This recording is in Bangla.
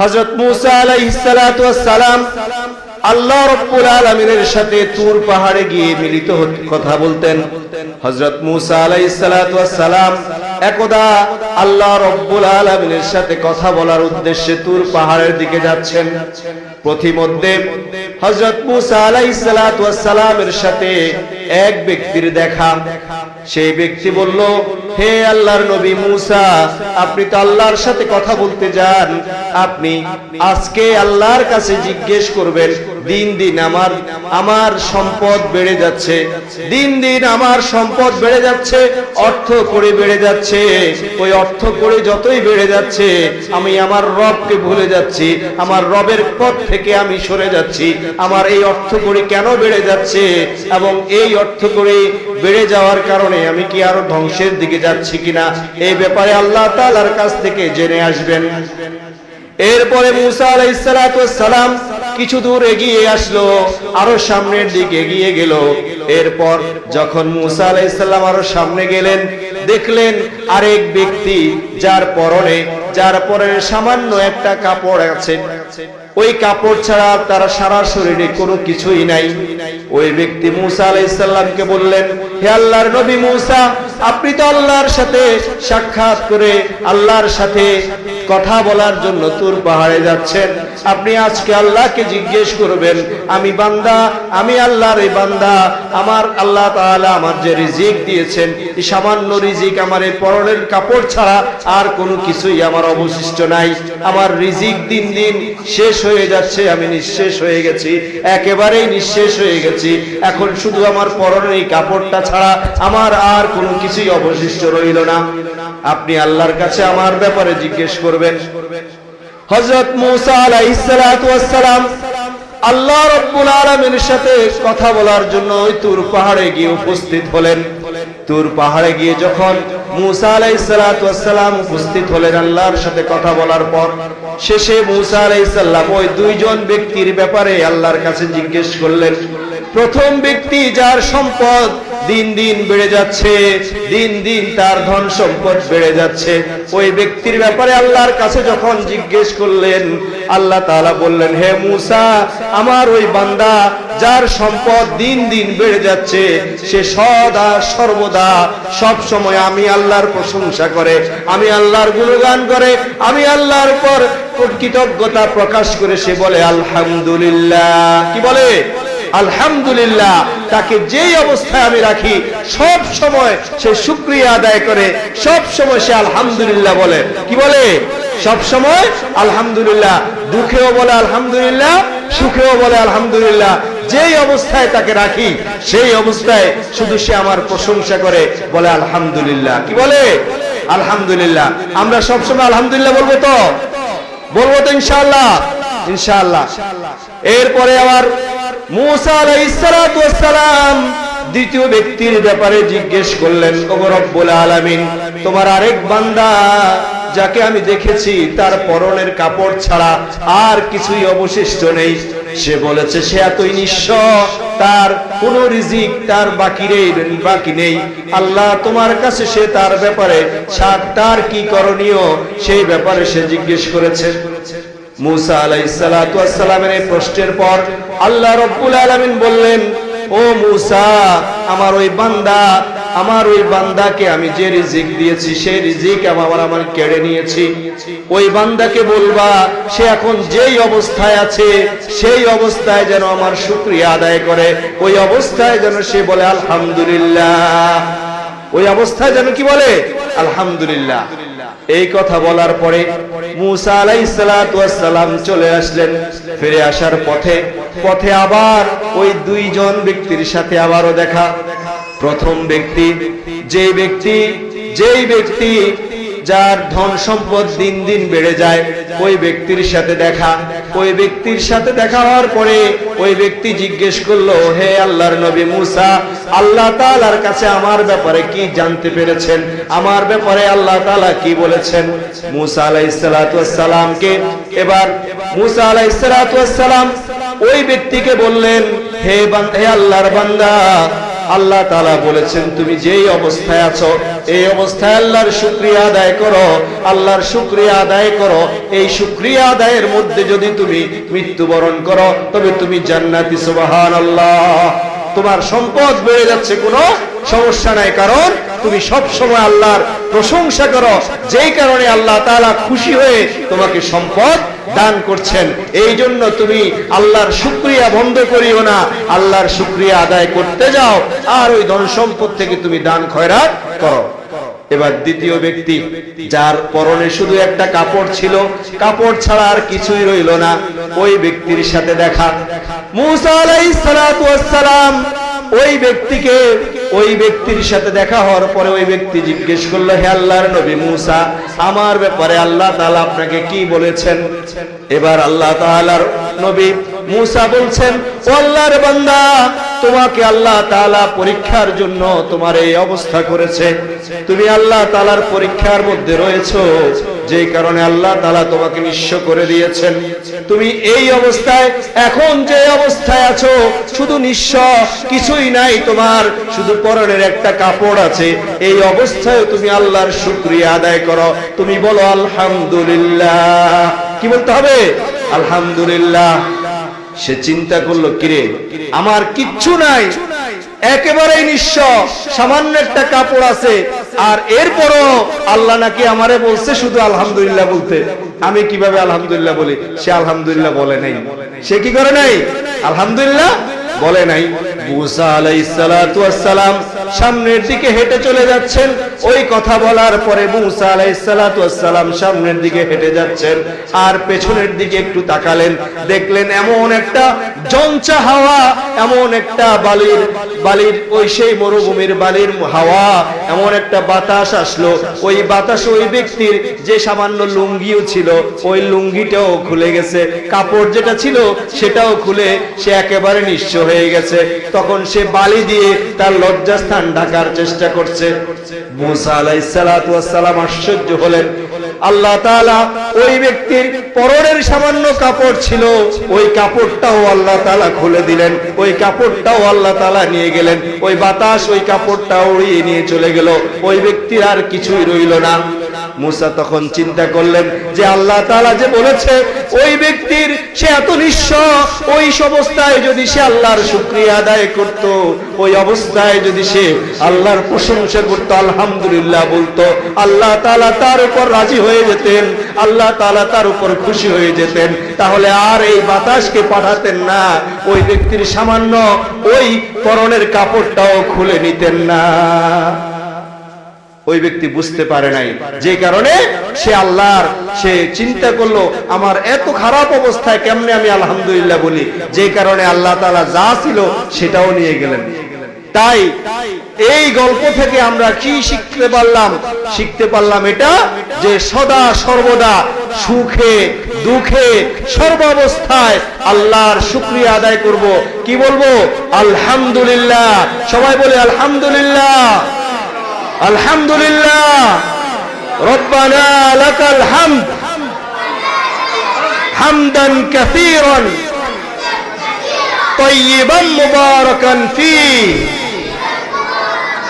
হযরত মূসা আলাইহিস সালাতু ওয়াস সালাম আল্লাহ রব্বুল আলামিনের সাথে তুর পাহাড়ে গিয়ে মিলিত কথা বলতেন। হযরত মূসা সালাম একদা আল্লাহ রব্বুল আলামিনের সাথে কথা বলার উদ্দেশ্যে তুর পাহাড়ের দিকে যাচ্ছেন। প্রতিমধ্যে হযরত মূসা সালামের সাথে এক ব্যক্তির দেখা। সেই ব্যক্তি বলল হে আল্লাহর নবী মুসা, আপনি তো আল্লাহর সাথে কথা বলতে যান। আপনি আজকে আল্লাহর কাছে জিজ্ঞেস করবেন, দিন দিন আমার আমার সম্পদ বেড়ে যাচ্ছে। দিন দিন আমার সম্পদ বেড়ে যাচ্ছে, অর্থ করে বেড়ে যাচ্ছে। ওই অর্থ করে যতই বেড়ে যাচ্ছে, আমি আমার রবকে ভুলে যাচ্ছি। আমার রবের পথ থেকে আমি সরে যাচ্ছি। আমার এই অর্থ করে কেন বেড়ে যাচ্ছে? এবং এই অর্থ করে বেড়ে যাওয়ার কারণে আমি কি আরও ধ্বংসের দিকে যাচ্ছি কিনা, এই ব্যাপারে আল্লাহ তাআলার কাছ থেকে জেনে আসবেন। এরপরে আলাইসালাম কিছু দূর এগিয়ে আসলো, আরও সামনের দিকে এগিয়ে গেল। এরপর যখন মুসা আলাইসাল্লাম আরও সামনে গেলেন, দেখলেন আরেক ব্যক্তি যার পরনে যার পরনে সামান্য একটা কাপড় আছে। ওই কাপড় ছাড়া তার সারা শরীরে কোনো কিছুই নাই। ওই ব্যক্তি মুসা আলাইসাল্লামকে বললেন, হে আল্লাহর নবী মুসা আপনি তো আল্লাহর সাথে সাক্ষাৎ করে আল্লাহর সাথে কথা বলার জন্য তুর পাহাড়ে যাচ্ছেন। আপনি আজকে আল্লাহকে জিজ্ঞেস করবেন, আমি বান্দা, আমি আল্লাহর এই বান্দা, আমার আল্লাহ তাআলা আমার যে রিজিক দিয়েছেন, এই সামান্য রিজিক আমার এই পরনের কাপড় ছাড়া আর কোনো কিছুই আমার অবশিষ্ট নাই। আমার রিজিক দিন দিন শেষ হয়ে যাচ্ছে, আমি নিঃশেষ হয়ে গেছি, একেবারেই নিঃশেষ হয়ে গেছি। এখন শুধু আমার পরনের এই কাপড়টা ছাড়া আমার আর কোনো কিছুই অবশিষ্ট রইল না। আপনি আল্লাহর কাছে আমার ব্যাপারে জিজ্ঞেস করবেন। হযরত মূসা আলাইহিস সালাতু ওয়াস সালাম আল্লাহ রাব্বুল আলামিনের সাথে কথা বলার জন্য ওই তুর পাহাড়ে গিয়ে উপস্থিত হলেন। তুর পাহাড়ে গিয়ে যখন মূসা আলাইহিস সালাতু উপস্থিত হলেন আল্লাহর সাথে কথা বলার পর, শেষে মূসা আলাইহিস সালাম ওই দুইজন ব্যক্তির ব্যাপারে আল্লাহর কাছে জিজ্ঞেস করলেন। প্রথম ব্যক্তি যার সম্পদ দিন দিন বেড়ে যাচ্ছে, দিন দিন তার ধন সম্পদ বেড়ে যাচ্ছে। ওই ব্যক্তির ব্যাপারে আল্লাহর কাছে যখন জিজ্ঞেস করলেন, আল্লাহ তাআলা বললেন, হে মূসা, আমার ওই বান্দা যার সম্পদ দিন দিন বেড়ে যাচ্ছে, সে সদা সর্বদা সব সময় আমি আল্লাহর প্রশংসা করে, আমি আল্লাহর গুণগান করে, আমি আল্লাহর উপর কৃতজ্ঞতা প্রকাশ করে সে বলে, আলহামদুলিল্লাহ। কি বলে? আলহামদুলিল্লাহ, তাকে যেই অবস্থায় আমি রাখি, সব সময় সে শুক্রিয়া আদায় করে, সব সময় সে আলহামদুলিল্লাহ বলে। কি বলে? সব সময় আলহামদুলিল্লাহ, দুঃখেও বলে আলহামদুলিল্লাহ, সুখেও বলে আলহামদুলিল্লাহ। যেই অবস্থায় তাকে রাখি, সেই অবস্থায় শুধু সে আমার প্রশংসা করে, বলে আলহামদুলিল্লাহ। কি বলে? আলহামদুলিল্লাহ। আমরা সবসময় আলহামদুলিল্লাহ বলব তো? বলব তো ইনশাল্লাহ ইনশাআল্লাহ। এরপরে আবার দ্বিতীয় ব্যক্তির ব্যাপারে জিজ্ঞেস করলেন রব্বুল আলামিন, তোমার আরেক বান্দা যাকে আমি দেখেছি, তার পরনের কাপড় ছাড়া আর কিছুই অবশিষ্ট নেই। সে বলেছে, সে এতই নিঃস্ব, তার কোন রিজিক তার বাকি নেই বাকি নেই। আল্লাহ তোমার কাছে সে তার ব্যাপারে সাতটার কি করণীয়, সেই ব্যাপারে সে জিজ্ঞেস করেছে। মুসা আলাইসালামের এই প্রশ্নের পর আল্লাহ রব্বুল আলমিন বললেন, ও মুসা, আমার ওই বান্দা, আমার ওই বান্দাকে আমি যে রিজিক দিয়েছি, সেই রিজিক আমার আমার কেড়ে নিয়েছি। ওই বান্দাকে বলবা, সে এখন যেই অবস্থায় আছে, সেই অবস্থায় যেন আমার শুক্রিয়া আদায় করে। ওই অবস্থায় যেন সে বলে, আলহামদুলিল্লাহ। ওই অবস্থায় যেন কি বলে? আলহামদুলিল্লাহ। এই কথা বলার পরে মুসা আলাই সালাম চলে আসলেন। ফিরে আসার পথে পথে আবার ওই দুইজন ব্যক্তির সাথে আবারও দেখা। প্রথম ব্যক্তি, যে ব্যক্তি, যেই ব্যক্তি যার ধন সম্পদ দিন দিন বেড়ে যায়, ওই ব্যক্তির সাথে দেখা। ওই ব্যক্তির সাথে দেখা হওয়ার পরে ওই ব্যক্তি জিজ্ঞেস করল, হে আল্লাহর নবী মুসা, আল্লাহ তাআলার কাছে আমার ব্যাপারে কি জানতে পেরেছেন? আমার ব্যাপারে আল্লাহ তাআলা কি বলেছেন? মুসা আলাইহিস সালাতু এবার মুসা সালাতু ওই ব্যক্তিকে বললেন, হে হে আল্লাহর বান্দা আল্লাহ তাআলা বলেছেন, তুমি যেই অবস্থায় আছো, এই অবস্থায় আল্লাহর শুক্রিয়া আদায় করো, আল্লাহর শুক্রিয়া আদায় করো। এই শুক্রিয়া আদায়ের মধ্যে যদি তুমি মৃত্যুবরণ করো, তবে তুমি জান্নাতি সুবাহান আল্লাহ তোমার সম্পদ বেড়ে যাচ্ছে, কোনো সমস্যা নাই, কারণ তুমি সব সময় আল্লাহর প্রশংসা করো। যেই কারণে আল্লাহ তাআলা খুশি হয়ে তোমাকে সম্পদ দান করছেন। এই জন্য তুমি আল্লাহর শুক্রিয়া বন্ধ করিও না। আল্লাহর শুক্রিয়া আদায় করতে যাও। আর ওই ধন সম্পদ থেকে তুমি দান খয়রাত করো। এবার দ্বিতীয় ব্যক্তি, যার পরনে শুধু একটা কাপড় ছিল, কাপড় ছাড়া আর কিছুই রইল না। ওই ব্যক্তির সাথে দেখা। মুসা আলাইহিস সালাতু ওয়াস সালাম ওই ব্যক্তিকে ওই ব্যক্তির সাথে দেখা হওয়ার পরে ওই ব্যক্তি জিজ্ঞেস করল, হে আল্লাহর নবী মুসা, আমার ব্যাপারে আল্লাহ তাআলা আপনাকে কি বলেছেন? এবার আল্লাহ তাআলার নবী মুসা বলছেন আল্লাহর বান্দা তোমাকে আল্লাহ তাআলা পরীক্ষার জন্য তোমার এই অবস্থা করেছে। তুমি আল্লাহ তাআলার পরীক্ষার মধ্যে রয়েছো, যেই কারণে আল্লাহ তাআলা তোমাকে নিঃস্ব করে দিয়েছেন। তুমি এই অবস্থায়, এখন যে অবস্থায় আছো, শুধু নিঃস্ব কিছুই নাই তোমার, শুধু পরনের একটা কাপড় আছে। এই অবস্থায় তুমি আল্লাহর শুক্রিয়া আদায় করো। তুমি বলো, আলহামদুলিল্লাহ। কি বলতে হবে? আলহামদুলিল্লাহ। সে চিন্তা করল, কিরে, আমার কিচ্ছু নাই। একেবারেই নিঃস্ব। সামান্য একটা কাপড় আছে। আর এরপরও আল্লাহ নাকি আমারে বলছে শুধু আলহামদুলিল্লাহ বলতে। আমি কীভাবে আলহামদুলিল্লাহ বলি? সে আলহামদুলিল্লাহ বলে নাই। সে কি করে নাই? আলহামদুলিল্লাহ বলে নাই। মুসা আলাইহিস সালাতু ওয়াস সালাম সামনের দিকে হেঁটে চলে যাচ্ছেন। ওই কথা বলার পরে মুসা আলাইহিস সালাতু ওয়াস সালাম সামনের দিকে হেঁটে যাচ্ছেন আর পেছনের দিকে একটু তাকালেন। দেখলেন এমন একটা জঞ্চা হাওয়া, এমন একটা বালির বালির ওই সেই মরুভূমির বালির হাওয়া, এমন একটা বাতাস আসলো। ওই বাতাস ওই ব্যক্তির যে সামান্য লুঙ্গিও ছিল, ওই লুঙ্গিটাও খুলে গেছে। কাপড় যেটা ছিল সেটাও খুলে সে একেবারে নিঃস্ব। হয়ে গেছে। তখন সে বালি দিয়ে তার লজ্জাস্থান ঢাকার চেষ্টা করছে। মুসা আলাইহিস সালাতু ওয়াস সালাম আশ্চর্য হলেন। আল্লাহ তাআলা ওই ব্যক্তির পরনের সামান্য কাপড় ছিল, ওই কাপড়টাও আল্লাহ তাআলা খুলে দিলেন। ওই কাপড়টাও আল্লাহ তাআলা নিয়ে গেলেন। ওই বাতাস ওই কাপড়টা উড়িয়ে নিয়ে চলে গেল। ওই ব্যক্তির আর কিছুই রইল না। মুসা তখন চিন্তা করলেন যে আল্লাহ তাআলা যে বলেছে, ওই ব্যক্তির সে এত নিঃস্ব, ওই অবস্থায় যদি সে আল্লাহর শুক্রিয়া আদায় করত, ওই অবস্থায় যদি সে আল্লাহর প্রশংসা করত, আলহামদুলিল্লাহ বলতো, আল্লাহ তাআলা তার উপর রাজি হয়ে যেতেন, আল্লাহ তাআলা তার উপর খুশি হয়ে যেতেন। তাহলে আর এই বাতাসকে পাঠাতেন না, ওই ব্যক্তির সামান্য ওই পরনের কাপড়টাও খুলে নিতেন না। ওই ব্যক্তি বুঝতে পারে নাই। যে কারণে সে আল্লাহর, সে চিন্তা করল, আমার এত খারাপ অবস্থায় কেমনে আমি আলহামদুলিল্লাহ বলি? যে কারণে আল্লাহ তাআলা যা ছিল সেটাও নিয়ে গেলেন। তাই এই গল্প থেকে আমরা কি শিখতে পারলাম? শিখতে পারলাম এটা যে সদা সর্বদা সুখে, দুঃখে, সর্বাবস্থায় আল্লাহর শুক্রিয়া আদায় করব। কি বলব? আলহামদুলিল্লাহ। সবাই বলে আলহামদুলিল্লাহ। الحمد لله ربنا لك الحمد. حمدا كثيرا. طيبا مباركا فيه.